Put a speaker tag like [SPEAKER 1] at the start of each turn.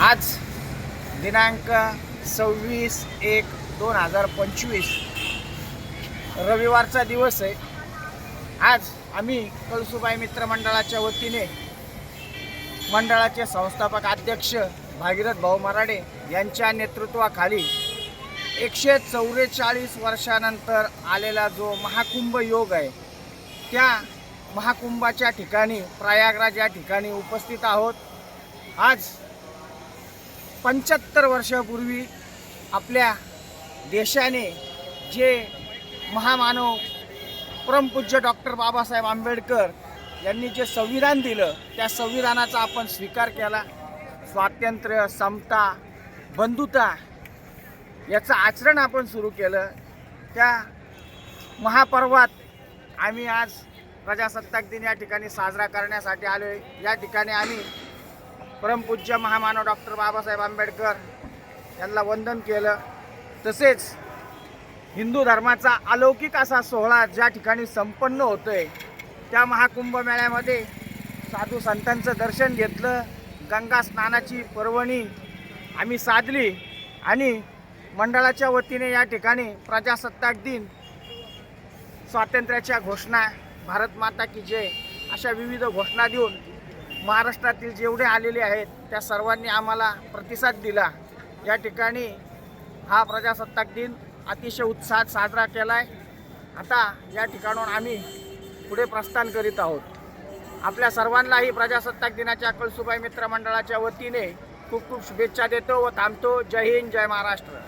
[SPEAKER 1] आज दिनांक सव्वीस एक दोन हजार पंचवीस. रविवारचा दिवस आहे. आज आम्ही कळसुबाई मित्रमंडळाच्या वतीने मंडळाचे संस्थापक अध्यक्ष भागीरथ भाऊ मराडे यांच्या नेतृत्वाखाली एकशे चौवेचाळीस वर्षानंतर आलेला जो महाकुंभ योग आहे त्या महाकुंभाच्या ठिकाणी प्रयागराज या ठिकाणी उपस्थित आहोत. आज पंच्याहत्तर वर्षापूर्वी आपल्या देशाने जे महामानव परमपूज्य डॉक्टर बाबासाहेब आंबेडकर यांनी जे संविधान दिलं त्या संविधानाचा आपण स्वीकार केला. स्वातंत्र्य समता बंधुता याचं आचरण आपण सुरू केलं. त्या महापर्वात आम्ही आज प्रजासत्ताक दिन या ठिकाणी साजरा करण्यासाठी आलो आहे या ठिकाणी आम्ही परमपूज्य महामानव डॉक्टर बाबासाहेब आंबेडकर यांना वंदन केलं. तसेच हिंदू धर्माचा अलौकिक असा सोहळा ज्या ठिकाणी संपन्न होतोय त्या महाकुंभ मेळ्यामध्ये साधू संतांचं दर्शन घेतलं गंगा स्नानाची पर्वणी आम्ही साधली आणि मंडळाच्या वतीने या ठिकाणी प्रजासत्ताक दिन स्वातंत्र्याच्या घोषणा भारत माता की जय अशा विविध घोषणा देऊन महाराष्ट्रातील जेवढे आलेले आहेत त्या सर्वांनी आम्हाला प्रतिसाद दिला. या ठिकाणी हा प्रजासत्ताक दिन अतिशय उत्साहात साजरा केला आहे आता या ठिकाणून आम्ही पुढे प्रस्थान करीत आहोत. आपल्या सर्वांनाही प्रजासत्ताक दिनाच्या कळसुबाई मित्रमंडळाच्या वतीने खूप खूप शुभेच्छा देतो व थांबतो. जय हिंद जय महाराष्ट्र.